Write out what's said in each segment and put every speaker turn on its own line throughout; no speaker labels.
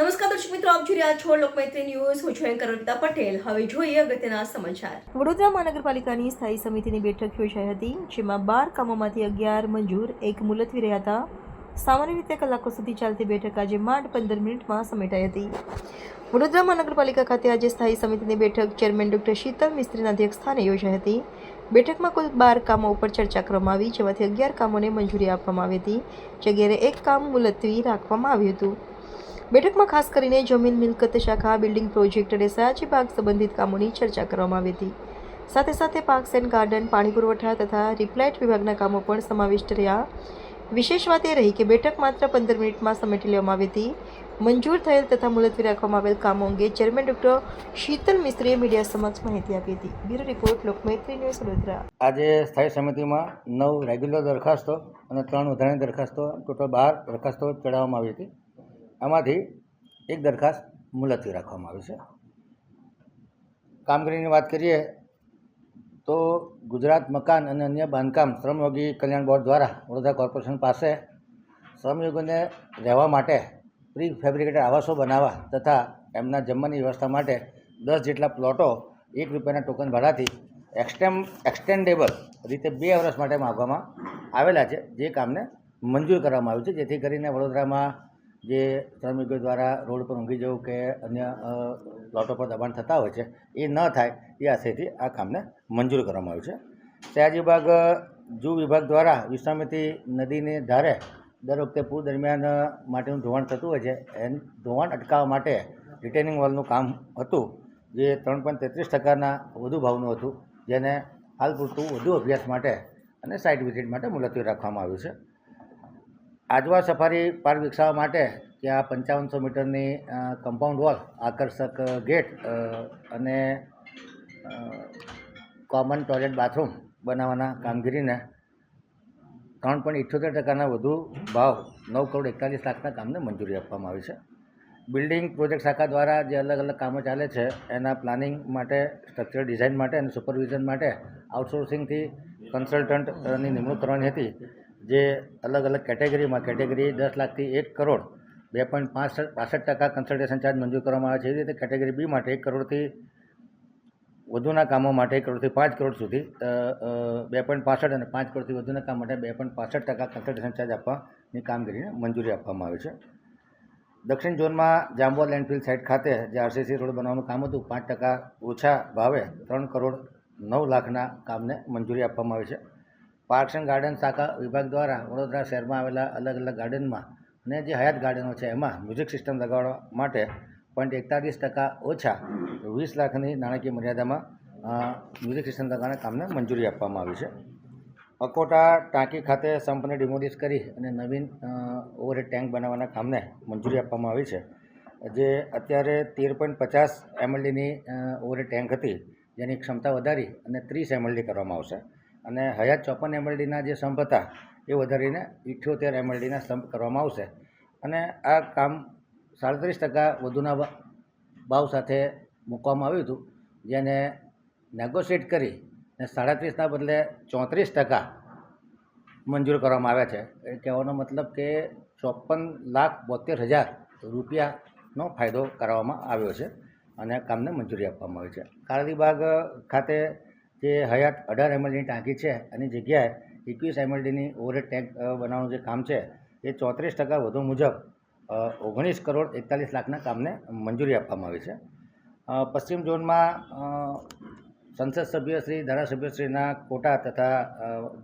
નમસ્કાર દર્શક મિત્રો, આપ જોઈ રહ્યા છો લોકમૈત્રી ન્યૂઝ. પટેલ. હવે જોઈએ અગત્યના સમાચાર. વડોદરા મહાનગરપાલિકાની સ્થાયી સમિતિની બેઠક યોજાઈ હતી, જેમાં બાર કામોમાંથી અગિયાર મંજૂર, એક મુલતવી રહ્યા હતા. સામાન્ય રીતે કલાકો સુધી ચાલતી બેઠક આજે માંડ પંદર મિનિટમાં સમેટાઈ હતી. વડોદરા મહાનગરપાલિકા ખાતે આજે સ્થાયી સમિતિની બેઠક ચેરમેન ડોક્ટર શીતલ મિસ્ત્રીના અધ્યક્ષસ્થાને યોજાઈ હતી. બેઠકમાં કુલ બાર કામો ઉપર ચર્ચા કરવામાં આવી, જેમાંથી અગિયાર કામોને મંજૂરી આપવામાં આવી હતી, જગ્યાએ એક કામ મુલતવી રાખવામાં આવ્યું હતું. બેઠકમાં ખાસ કરીને જમીન મિલકત શાખા, બિલ્ડિંગ પ્રોજેક્ટ અને સયાજી પાક સંબંધિત કામોની ચર્ચા કરવામાં આવી હતી. સાથે સાથે પાર્ક્સ એન્ડ ગાર્ડન, પાણી પુરવઠા તથા રિપ્લાઇટ વિભાગના કામો પણ સમાવિષ્ટ રહ્યા. વિશેષ વાત એ રહી કે બેઠક માત્ર પંદર મિનિટમાં સમેટી લેવામાં આવી હતી. મંજૂર થયેલ તથા મુલતવી રાખવામાં આવેલ કામો અંગે ચેરમેન ડોક્ટર શીતલ મિસ્ત્રીએ મીડિયા સમક્ષ માહિતી આપી હતી. Bureau report, Lokmaitri news, Vadodara.
આજે સ્થાયી સમિતિમાં નવ રેગ્યુલર દરખાસ્તો અને ત્રણ વધારાની દરખાસ્તો, ટોટલ બાર દરખાસ્તો ચડાવવામાં આવી હતી. આમાંથી એક દરખાસ્ત મુલતવી રાખવામાં આવી છે. કામગીરીની વાત કરીએ તો ગુજરાત મકાન અને અન્ય બાંધકામ શ્રમયોગી કલ્યાણ બોર્ડ દ્વારા વડોદરા કોર્પોરેશન પાસે શ્રમયોગીને રહેવા માટે પ્રી ફેબ્રિકેટેડ આવાસો બનાવવા તથા એમના જમવાની વ્યવસ્થા માટે દસ જેટલા પ્લોટો એક રૂપિયાના ટોકન ભાડાથી એક્સટેમ, એક્સટેન્ડેબલ રીતે બે વર્ષ માટે માગવામાં આવેલા છે, જે કામને મંજૂર કરવામાં આવ્યું છે. જેથી કરીને વડોદરામાં જે શ્રમિકો દ્વારા રોડ પર ઊંઘી જવું કે અન્ય પ્લોટો પર દબાણ થતા હોય છે, એ ન થાય, એ આશયથી આ કામને મંજૂર કરવામાં આવ્યું છે. સયાજી વિભાગ જૂ વિભાગ દ્વારા વિશ્રામિતી નદીની ધારે દર વખતે પૂર દરમિયાન માટેનું ધોવાણ થતું હોય છે. એન ધોવાણ અટકાવવા માટે રિટેનિંગ વોલનું કામ હતું, જે ત્રણ પોઈન્ટ તેત્રીસ ટકાના વધુ ભાવનું હતું, જેને હાલ પૂરતું વધુ અભ્યાસ માટે અને સાઇટ વિઝિટ માટે મુલતવી રાખવામાં આવ્યું છે. આજવા સફારી પાર્ક વિકસાવવા માટે ત્યાં પંચાવનસો મીટરની કમ્પાઉન્ડ વોલ આકર્ષક ગેટ અને કોમન ટોયલેટ બાથરૂમ બનાવવાના કામગીરીને ત્રણ પોઈન્ટ ઇઠ્યોતેર ટકાના વધુ ભાવ નવ કરોડ એકતાલીસ લાખના કામને મંજૂરી આપવામાં આવી છે. બિલ્ડિંગ પ્રોજેક્ટ શાખા દ્વારા જે અલગ અલગ કામો ચાલે છે, એના પ્લાનિંગ માટે, સ્ટ્રક્ચરલ ડિઝાઇન માટે અને સુપરવિઝન માટે આઉટસોર્સિંગથી કન્સલ્ટન્ટની નિમણૂક કરવાની હતી, જે અલગ અલગ કેટેગરીમાં કેટેગરી દસ લાખથી એક કરોડ, બે પોઈન્ટ પાસઠ ટકા કન્સલ્ટેશન ચાર્જ મંજૂર કરવામાં આવે છે. એવી રીતે કેટેગરી બી માટે એક કરોડથી વધુના કામો માટે એક કરોડથી પાંચ કરોડ સુધી બે પોઈન્ટ પાસઠ અને પાંચ કરોડથી વધુના કામ માટે બે પોઈન્ટ પાસઠ ટકા કન્સલ્ટેશન ચાર્જ આપવાની કામગીરીને મંજૂરી આપવામાં આવી છે. દક્ષિણ ઝોનમાં જાંબુઆ લેન્ડફિલ સાઇટ ખાતે જે આરસીસી રોડ બનાવવાનું કામ હતું, પાંચ ટકા ઓછા ભાવે ત્રણ કરોડ નવ લાખના કામને મંજૂરી આપવામાં આવી છે. પાર્ક્સ એન્ડ ગાર્ડન શાખા વિભાગ દ્વારા વડોદરા શહેરમાં આવેલા અલગ અલગ ગાર્ડનમાં અને જે હયાત ગાર્ડનો છે, એમાં મ્યુઝિક સિસ્ટમ લગાવવા માટે પોઈન્ટ એકતાલીસ ટકા ઓછા વીસ લાખની નાણાકીય મર્યાદામાં મ્યુઝિકેશન મ્યુઝિક સિસ્ટમ કામને મંજૂરી આપવામાં આવી છે. અકોટા ટાંકી ખાતે સંપને ડિમોલિશ કરી અને નવીન ઓવરહેડ ટેન્ક બનાવવાના કામને મંજૂરી આપવામાં આવી છે. જે અત્યારે તેર પોઈન્ટ પચાસ એમએલડીની ઓવરહેડ ટેન્ક હતી, જેની ક્ષમતા વધારી અને ત્રીસ એમએલડી કરવામાં આવશે. અને હયાત ચોપન એમએલડીના જે સંપ હતા, એ વધારીને ઇઠ્યોતેર એમએલડીના સંપ કરવામાં આવશે. અને આ કામ સાડત્રીસ ટકા વધુના ભાવ સાથે મૂકવામાં આવ્યું હતું, જેને નેગોશિએટ કરી ને સાડત્રીસના બદલે ચોત્રીસ ટકા મંજૂર કરવામાં આવ્યા છે. એ કહેવાનો મતલબ કે ચોપન લાખ બોતેર હજાર રૂપિયાનો ફાયદો કરવામાં આવ્યો છે અને કામને મંજૂરી આપવામાં આવી છે. કાળીબાગ ખાતે જે હયાત અઢાર એમએલડીની ટાંકી છે, એની જગ્યાએ એકવીસ એમએલડીની ઓવરહેડ ટેન્ક બનાવવાનું જે કામ છે, એ ચોત્રીસ ટકા વધુ મુજબ ઓગણીસ કરોડ એકતાલીસ લાખના કામને મંજૂરી આપવામાં આવી છે. પશ્ચિમ ઝોનમાં સંસદ સભ્યશ્રી ધારાસભ્યશ્રીના કોટા તથા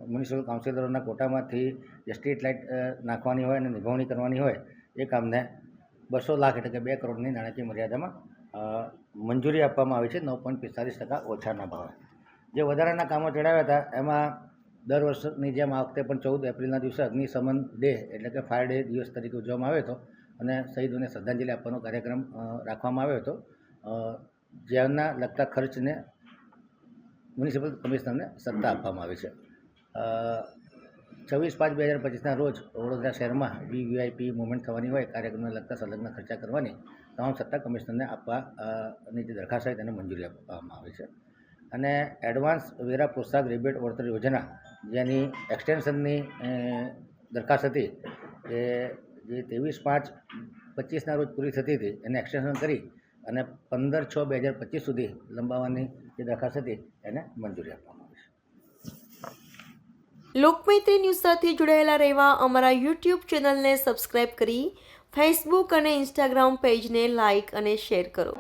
મ્યુનિસિપલ કાઉન્સિલરોના કોટામાંથી જે સ્ટ્રીટ લાઇટ નાખવાની હોય અને નિભાવણી કરવાની હોય, એ કામને બસો લાખ એટલે કે બે કરોડની નાણાકીય મર્યાદામાં મંજૂરી આપવામાં આવી છે. નવ પોઈન્ટ પિસ્તાલીસ ટકા ઓછાના ભાવે. જે વધારાના કામો ચડાવ્યા હતા, એમાં દર વર્ષની જેમ આ વખતે પણ ચૌદ એપ્રિલના દિવસે અગ્નિશમન ડે એટલે કે ફાયર ડે દિવસ તરીકે ઉજવવામાં આવ્યો હતો અને શહીદોને શ્રદ્ધાંજલિ આપવાનો કાર્યક્રમ રાખવામાં આવ્યો હતો. જેના લગતા ખર્ચને મ્યુનિસિપલ કમિશનરને સત્તા આપવામાં આવી છે. છવ્વીસ પાંચ બે હજાર પચીસના રોજ વડોદરા શહેરમાં વીવીઆઈપી મુવમેન્ટ થવાની હોય, કાર્યક્રમને લગતા સંલગ્ન ખર્ચા કરવાની તમામ સત્તા કમિશનરને આપવાની જે દરખાસ્ત હોય તેને મંજૂરી આપવામાં આવી છે. અને એડવાન્સ વેરા પોશાક રિબેટ વળતર યોજના, જેની એક્સટેન્શનની દરખાસ્ત હતી, એ જે ત્રેવીસ પાંચ પચીસના રોજ પૂરી થતી હતી, એને એક્સટેન્શન કરી અને પંદર છ બે હજાર પચીસ સુધી લંબાવવાની જે દરખાસ્ત હતી, એને મંજૂરી આપવામાં આવી છે.
લોકમૈત્રી ન્યૂઝ સાથે જોડાયેલા રહેવા અમારા યુટ્યુબ ચેનલને સબસ્ક્રાઇબ કરી, ફેસબુક અને ઇન્સ્ટાગ્રામ પેજને લાઇક અને શેર કરો.